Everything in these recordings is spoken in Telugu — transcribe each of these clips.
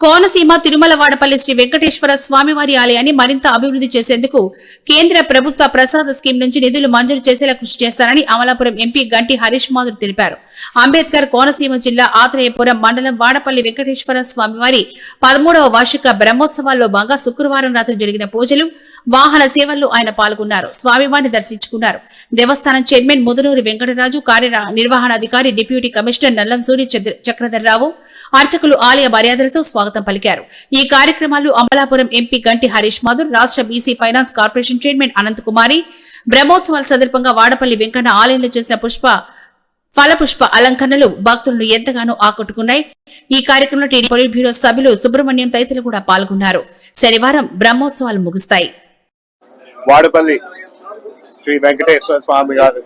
కోనసీమ తిరుమల వాడపల్లి శ్రీ వెంకటేశ్వర స్వామివారి ఆలయాన్ని మరింత అభివృద్ధి చేసేందుకు కేంద్ర ప్రభుత్వ ప్రసాద స్కీమ్ నుంచి నిధులు మంజూరు చేసేలా కృషి చేస్తారని అమలాపురం ఎంపీ గంటి హరీష్ మాధుర్ తెలిపారు. అంబేద్కర్ కోనసీమ జిల్లా ఆత్రేయపురం మండలం వాడపల్లి వెంకటేశ్వర స్వామివారి పదమూడవ వార్షిక బ్రహ్మోత్సవాల్లో భాగంగా శుక్రవారం రాత్రి జరిగిన పూజలు వాహన సేవల్లో ఆయన పాల్గొన్నారు. స్వామివారిని దర్శించుకున్నారు. దేవస్థానం చైర్మన్ ముదనూరి వెంకటరాజు కార్యనిర్వహణాధికారి డిప్యూటీ కమిషనర్ నల్లం సూరి చక్రధర్రావు అర్చకులు ఆలయ మర్యాదలతో స్వాగతం పలికారు. ఈ కార్యక్రమాల్లో అమలాపురం ఎంపీ గంటి హరీష్ మాధుర్ రాష్ట్ర BC finance corporation chairman Anant Kumari బ్రహ్మోత్సవాల సందర్భంగా వాడపల్లి వెంకన్న ఆలయంలో చేసిన పుష్ప ఫలపుష్ప అలంకరణలు భక్తులను ఎంతగానో ఆకట్టుకున్నాయి. ఈ కార్యక్రమంలో టీడీ పొలిట్ బ్యూరో సభ్యులు సుబ్రహ్మణ్యం తదితరులు కూడా పాల్గొన్నారు. శనివారం బ్రహ్మోత్సవాలు ముగుస్తాయి. వాడపల్లి శ్రీ వెంకటేశ్వర స్వామి గారు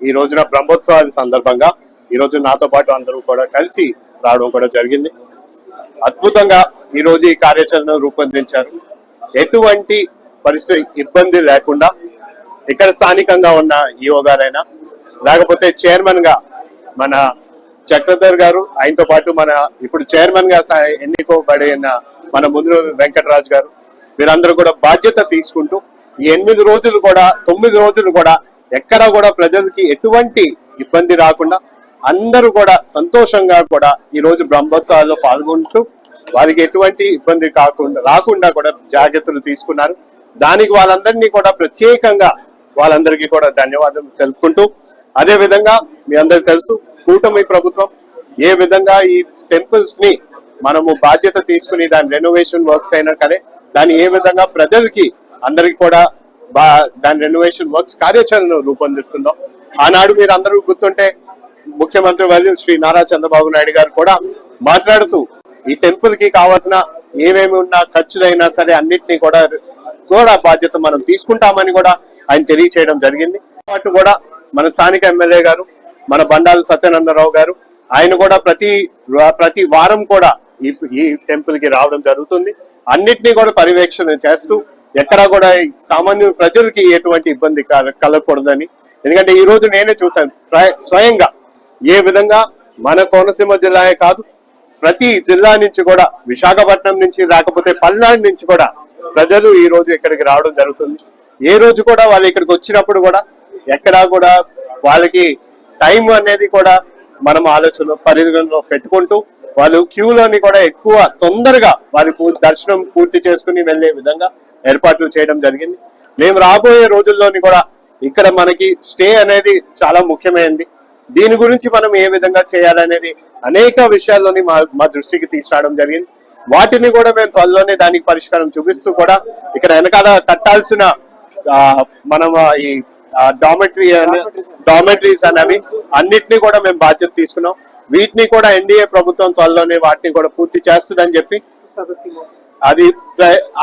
ఈ రోజున బ్రహ్మోత్సవాల సందర్భంగా ఈ రోజు నాతో పాటు అందరూ కూడా కలిసి రావడం కూడా జరిగింది. అద్భుతంగా ఈ రోజు ఈ కార్యాచరణ రూపొందించారు. ఎటువంటి పరిస్థితి ఇబ్బంది లేకుండా ఇక్కడ స్థానికంగా ఉన్న ఈఓ గారైనా లేకపోతే చైర్మన్గా మన చక్రధర్ గారు ఆయనతో పాటు మన ఇప్పుడు చైర్మన్గా స్థా- ఎన్నుకోబడిన మన ముందు వెంకటరాజ్ గారు వీరందరూ కూడా బాధ్యత తీసుకుంటూ ఎనిమిది రోజులు కూడా తొమ్మిది రోజులు కూడా ఎక్కడ కూడా ప్రజలకి ఎటువంటి ఇబ్బంది రాకుండా అందరూ కూడా సంతోషంగా కూడా ఈ రోజు బ్రహ్మోత్సవాల్లో పాల్గొంటూ వారికి ఎటువంటి ఇబ్బంది కాకుండా రాకుండా కూడా జాగ్రత్తలు తీసుకున్నారు. దానికి వాళ్ళందరినీ కూడా ప్రత్యేకంగా వాళ్ళందరికీ కూడా ధన్యవాదాలు తెలుపుకుంటూ అదే విధంగా మీ అందరికి తెలుసు కూటమి ప్రభుత్వం ఏ విధంగా ఈ టెంపుల్స్ని మనము బాధ్యత తీసుకుని దాని రెనోవేషన్ వర్క్స్ అయినా కానీ దాన్ని ఏ విధంగా ప్రజలకి అందరికి కూడా బా దాని రెనోవేషన్ వర్క్స్ కార్యాచరణ రూపొందిస్తుందో. ఆనాడు మీరు అందరూ గుర్తుంటే ముఖ్యమంత్రి వర్యులు శ్రీ నారా చంద్రబాబు నాయుడు గారు కూడా మాట్లాడుతూ ఈ టెంపుల్కి కావాల్సిన ఏమేమి ఉన్నా ఖర్చులైనా సరే అన్నిటినీ కూడా కూడా బాధ్యత మనం తీసుకుంటామని కూడా ఆయన తెలియచేయడం జరిగింది. పాటు కూడా మన స్థానిక ఎమ్మెల్యే గారు మన బండారు సత్యానందరావు గారు ఆయన కూడా ప్రతి ప్రతి వారం కూడా ఈ ఈ టెంపుల్కి రావడం జరుగుతుంది. అన్నిటినీ కూడా పర్యవేక్షణ చేస్తూ ఎక్కడా కూడా ఈ సామాన్య ప్రజలకి ఎటువంటి ఇబ్బంది కల- కలగకూడదని. ఎందుకంటే ఈ రోజు నేనే చూశాను స్వయ- స్వయంగా ఏ విధంగా మన కోనసీమ జిల్లాయే కాదు ప్రతి జిల్లా నుంచి కూడా విశాఖపట్నం నుంచి రాకపోతే పల్నాడు నుంచి కూడా ప్రజలు ఈ రోజు ఇక్కడికి రావడం జరుగుతుంది. ఏ రోజు కూడా వాళ్ళు ఇక్కడికి వచ్చినప్పుడు కూడా ఎక్కడా కూడా వాళ్ళకి టైం అనేది కూడా మనం ఆలోచన పరిగణలో పెట్టుకుంటూ వాళ్ళు క్యూలోని కూడా ఎక్కువ తొందరగా వారి దర్శనం పూర్తి చేసుకుని వెళ్ళే విధంగా ఏర్పాట్లు చేయడం జరిగింది. మేము రాబోయే రోజుల్లోని కూడా ఇక్కడ మనకి స్టే అనేది చాలా ముఖ్యమైనది దీని గురించి మనం ఏ విధంగా చేయాలనేది అనేక విషయాల్లోని మా మా దృష్టికి తీసుకురావడం జరిగింది. వాటిని కూడా మేము త్వరలోనే దానికి పరిష్కారం చూపిస్తూ కూడా ఇక్కడ వెనకాల కట్టాల్సిన మనం ఈ డామెటరీ డామెటరీస్ అనేవి అన్నిటినీ కూడా మేము బాధ్యత తీసుకున్నాం. వీటిని కూడా ఎన్డీఏ ప్రభుత్వం త్వరలోనే వాటిని కూడా పూర్తి చేస్తుందని చెప్పి అది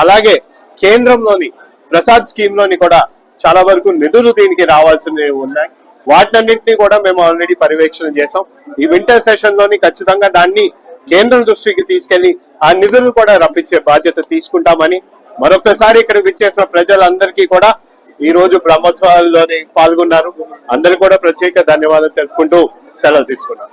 అలాగే కేంద్రంలోని ప్రసాద్ స్కీమ్లోని కూడా చాలా వరకు నిధులు దీనికి రావాల్సినవి ఉన్నాయి. వాటినన్నింటినీ కూడా మేము ఆల్రెడీ పర్యవేక్షణ చేసాం ఈ వింటర్ సెషన్లోని ఖచ్చితంగా దాన్ని కేంద్రం దృష్టికి తీసుకెళ్ళి ఆ నిధులు కూడా రప్పించే బాధ్యత తీసుకుంటామని మరొకసారి ఇక్కడికి విచ్చేసిన ప్రజలందరికీ కూడా ఈ రోజు బ్రహ్మోత్సవాల్లోని పాల్గొన్నారు. అందరు కూడా ప్రత్యేక ధన్యవాదాలు తెలుపుకుంటూ సెలవు తీసుకున్నారు